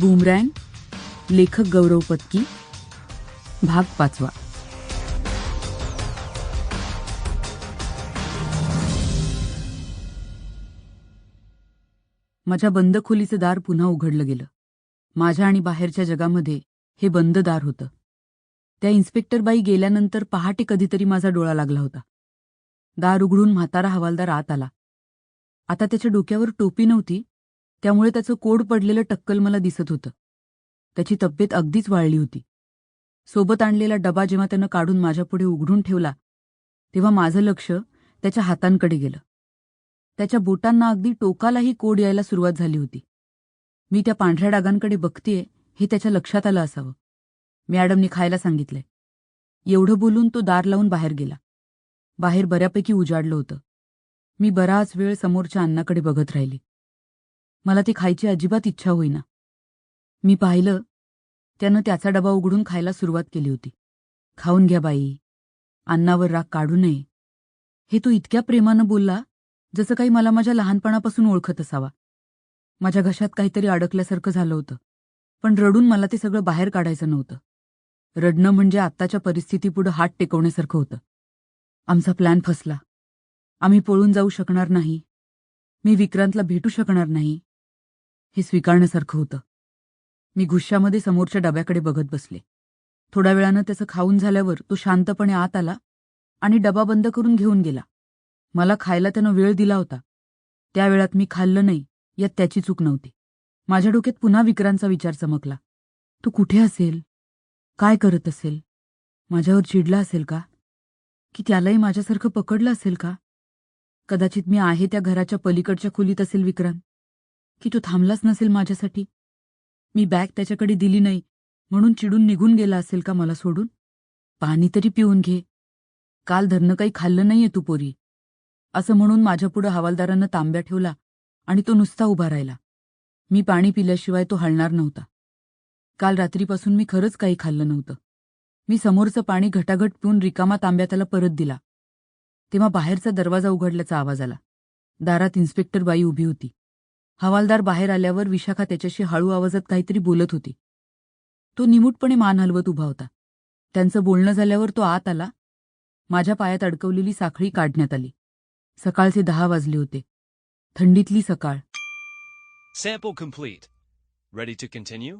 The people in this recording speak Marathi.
बुमरँग लेखक गौरव पत्की भाग पाचवा. माझ्या बंद खोलीचं दार पुन्हा उघडलं गेलं. माझ्या आणि बाहेरच्या जगामध्ये हे बंद दार होतं. त्या इन्स्पेक्टरबाई गेल्यानंतर पहाटे कधीतरी माझा डोळा लागला होता. दार उघडून म्हातारा हवालदार आत आला. आता त्याच्या डोक्यावर टोपी नव्हती त्यामुळे त्याचं कोड पडलेलं टक्कल मला दिसत होतं. त्याची तब्येत अगदीच वाळली होती. सोबत आणलेला डबा जेव्हा त्यानं काढून माझ्यापुढे उघडून ठेवला तेव्हा माझं लक्ष त्याच्या हातांकडे गेलं. त्याच्या बोटांना अगदी टोकालाही कोड यायला सुरुवात झाली होती. मी त्या पांढऱ्या डागांकडे बघतेय हे त्याच्या लक्षात आलं असावं. मॅडमनी खायला सांगितलंय. एवढं बोलून तो दार लावून बाहेर गेला. बाहेर बऱ्यापैकी उजाडलं होतं. मी बराच वेळ समोरच्या अन्नाकडे बघत राहिली. मला ती खायची अजिबात इच्छा होईना. मी पाहिलं त्यानं त्याचा डबा उघडून खायला सुरुवात केली होती. खाऊन घ्या बाई अन्नावर राग काढू नये. हे तो इतक्या प्रेमानं बोलला जसं काही मला माझ्या लहानपणापासून ओळखत असावा. माझ्या घशात काहीतरी अडकल्यासारखं झालं होतं पण रडून मला ते सगळं बाहेर काढायचं नव्हतं. रडणं म्हणजे आत्ताच्या परिस्थितीपुढं हात टेकवण्यासारखं होतं. आमचा प्लॅन फसला. आम्ही पळून जाऊ शकणार नाही. मी विक्रांतला भेटू शकणार नाही. हे स्वीकारण्यासारखं होतं. मी घुश्यामध्ये समोरच्या डब्याकडे बघत बसले. थोड्या वेळानं त्याचं खाऊन झाल्यावर तो शांतपणे आत आला आणि डबा बंद करून घेऊन गेला. मला खायला त्यानं वेळ दिला होता. त्या वेळात मी खाल्लं नाही यात त्याची चूक नव्हती. माझ्या डोक्यात पुन्हा विक्रांतचा विचार चमकला. तो कुठे असेल? काय करत असेल? माझ्यावर चिडला असेल का? की त्यालाही माझ्यासारखं पकडलं असेल का? कदाचित मी आहे त्या घराच्या पलीकडच्या खोलीत असेल विक्रांत. की तो थांबलाच नसेल माझ्यासाठी? मी बॅग त्याच्याकडे दिली नाही म्हणून चिडून निघून गेला असेल का मला सोडून? पाणी तरी पिऊन घे. काल धरणं काही खाल्लं नाहीये तू पोरी. असं म्हणून माझ्यापुढं हवालदारानं तांब्या ठेवला आणि तो नुसता उभा राहिला. मी पाणी पिल्याशिवाय तो हलणार नव्हता. काल रात्रीपासून मी खरंच काही खाल्लं नव्हतं. मी समोरचं पाणी घटाघट पिऊन रिकामा तांब्या त्याला परत दिला. तेव्हा बाहेरचा दरवाजा उघडल्याचा आवाज आला. दारात इन्स्पेक्टर बाई उभी होती. हवालदार बाहेर आल्यावर विशाखा त्याच्याशी हळू आवाजात काहीतरी बोलत होती. तो निमूटपणे मान हलवत उभा होता. त्यांचं बोलणं झाल्यावर तो आत आला. माझ्या पायात अडकवलेली साखळी काढण्यात आली. सकाळचे दहा वाजले होते. थंडीतली सकाळ. Sample complete. Ready to continue?